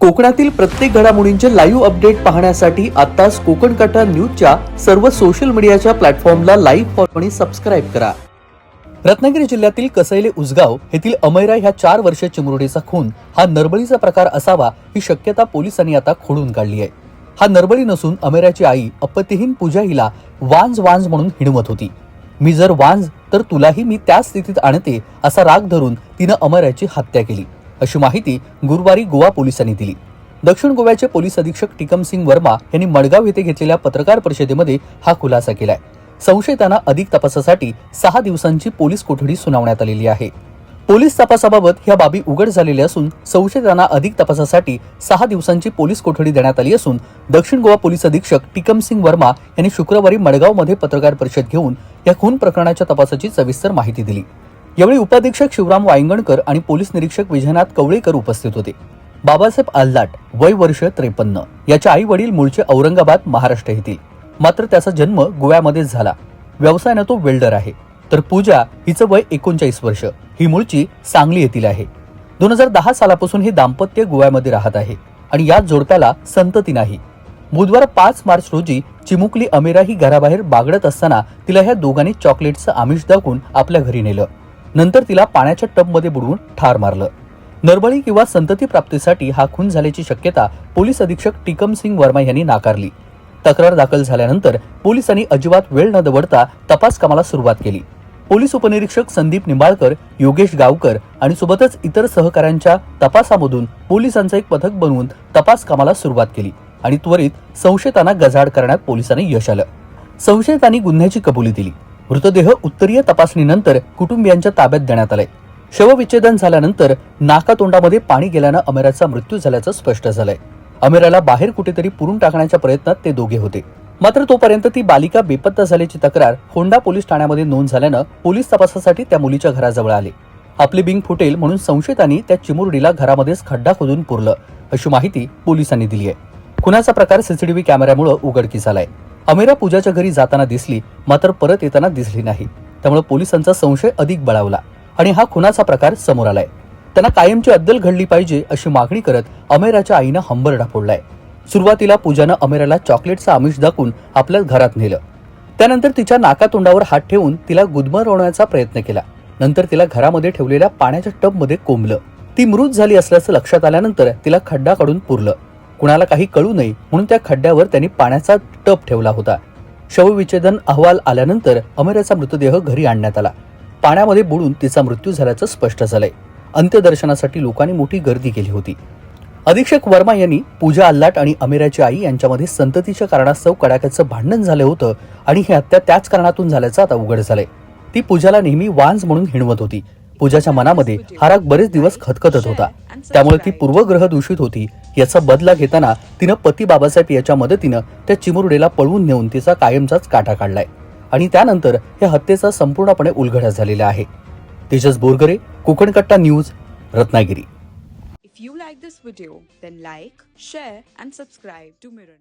कोकणातील प्रत्येक घडामोडींचे लाईव्ह अपडेट पाहण्यासाठी आताच कोकण कटा न्यूजच्या सर्व सोशल मीडियाच्या प्लॅटफॉर्मला लाईव्ह फॉलो आणि सबस्क्राईब करा. रत्नागिरी जिल्ह्यातील कसैले उसगाव येथील अमैरा ह्या चार वर्षीय चिमुरडीचा खून हा नरबळीचा प्रकार असावा ही शक्यता पोलिसांनी आता खोडून काढली आहे. हा नरबळी नसून अमेराची आई अपतिहीन पूजा हिला वांज वांज म्हणून हिणवत होती. मी जर वांज तर तुलाही मी त्याच स्थितीत आणते असा राग धरून तिनं अमराची हत्या केली. अशी माहिती गुरुवारी गोवा पोलिसांनी दिली. दक्षिण गोव्याचे पोलीस अधीक्षक टिकम सिंग वर्मा यांनी मडगाव येथे घेतलेल्या पत्रकार परिषदेमध्ये हा खुलासा केलाय. संशयितांना अधिक तपासासाठी सहा दिवसांची पोलीस कोठडी सुनावण्यात आलेली आहे. पोलीस तपासाबाबत ह्या बाबी उघड झालेल्या असून संशयितांना अधिक तपासासाठी सहा दिवसांची पोलीस कोठडी देण्यात आली असून दक्षिण गोवा पोलीस अधीक्षक टिकम सिंग वर्मा यांनी शुक्रवारी मडगावमध्ये पत्रकार परिषद घेऊन या खून प्रकरणाच्या तपासाची सविस्तर माहिती दिली. यावेळी उपाधीक्षक शिवराम वायंगणकर आणि पोलीस निरीक्षक विजयनाथ कवळेकर उपस्थित होते. बाबासाहेब आल्लाट वय वर्ष त्रेपन्न. याचे आई वडील मूळचे औरंगाबाद महाराष्ट्र येथील. मात्र त्याचा जन्म गोव्यामध्येच झाला. व्यवसायानं तो वेल्डर आहे. तर पूजा हिचं वय एकोणचाळीस वर्ष. ही मूळची सांगली येथील आहे. दोन हजार दहा सालापासून हे दाम्पत्य गोव्यामध्ये राहत आहे आणि याच जोडप्याला संतती नाही. बुधवार पाच मार्च रोजी चिमुकली अमेरा ही घराबाहेर बागडत असताना तिला ह्या दोघांनी चॉकलेटचं आमिष दाखवून आपल्या घरी नेलं. नंतर तिला पाण्याच्या टबमध्ये बुडवून ठार मारलं. नरबळी किंवा संतती प्राप्तीसाठी हा खून झाल्याची शक्यता पोलीस अधीक्षक टिकम सिंग वर्मा यांनी नाकारली. तक्रार दाखल झाल्यानंतर पोलिसांनी अजिबात वेळ न दवडता तपास कामाला सुरुवात केली. पोलीस उपनिरीक्षक संदीप निंबाळकर योगेश गावकर आणि सोबतच इतर सहकाऱ्यांच्या तपासामधून पोलिसांचं एक पथक बनवून तपास कामाला सुरुवात केली आणि त्वरित संशयितांना गजाड करण्यात पोलिसांनी यश आलं. संशयितांनी गुन्ह्याची कबुली दिली. मृतदेह उत्तरीय तपासणीनंतर कुटुंबियांच्या ताब्यात देण्यात आले. शवविच्छेदन झाल्यानंतर नाकातोंडामध्ये पाणी गेल्यानं अमेराचा मृत्यू झाल्याचं स्पष्ट झालंय. अमेराला बाहेर कुठेतरी पुरून टाकण्याच्या प्रयत्नात ते दोघे होते. मात्र तोपर्यंत ती बालिका बेपत्ता झाल्याची तक्रार होंडा पोलीस ठाण्यामध्ये नोंद झाल्यानं पोलीस तपासासाठी त्या मुलीच्या घराजवळ आले. आपली बिंग फुटेल म्हणून संशयितांनी त्या चिमुरडीला घरामध्येच खड्डा खोदून पुरलं अशी माहिती पोलिसांनी दिली आहे. खुनाचा प्रकार सीसीटीव्ही कॅमेऱ्यामुळे उघडकीस आलाय. अमेरा पूजाच्या घरी जाताना दिसली मात्र परत येताना दिसली नाही. त्यामुळे पोलिसांचा संशय अधिक बळावला आणि हा खुनाचा प्रकार समोर आलाय. त्यांना कायमची अद्दल घडली पाहिजे अशी मागणी करत अमेराच्या आईनं हंबरडा फोडलाय. सुरुवातीला पूजानं अमेराला चॉकलेटचं आमिष दाखवून आपल्या घरात नेलं. त्यानंतर तिच्या नाकातोंडावर हात ठेवून तिला गुदमरवण्याचा प्रयत्न केला. नंतर तिला घरामध्ये ठेवलेल्या पाण्याच्या टबमध्ये कोंबलं. ती मृत झाली असल्याचं लक्षात आल्यानंतर तिला खड्डा काढून पुरलं. कुणाला काही कळू नये म्हणून त्या खड्ड्यावर त्यांनी पाण्याचा टब ठेवला होता. शवविच्छेदन अहवाल आल्यानंतर अमेराचा मृतदेह घरी आणण्यात आला. पाण्यामध्ये बुडून तिचा मृत्यू झाल्याचं स्पष्ट झालंय. अंत्यदर्शनासाठी लोकांनी मोठी गर्दी केली होती. अधीक्षक वर्मा यांनी पूजा अल्लाट आणि अमेराची आई यांच्यामध्ये संततीच्या कारणास्तव कडाक्याचं भांडण झालं होतं आणि ही हत्या त्याच कारणातून झाल्याचं आता उघड झालंय. ती पूजाला नेहमी वांज म्हणून हिणवत होती. पूजाच्या मनामध्ये हा राग बरेच दिवस खतखतत होता. त्यामुळे ती पूर्वग्रह दूषित होती. याचा बदला घेताना तिनं पती बाबासाहेब याच्या मदतीनं त्या चिमुरडेला पळवून नेऊन तिचा कायमचाच काटा काढलाय. आणि त्यानंतर या हत्येचा संपूर्णपणे उलगडा झालेला आहे. Tejas Borgare Konkankatta news Ratnagiri. If you like this video like share and and to to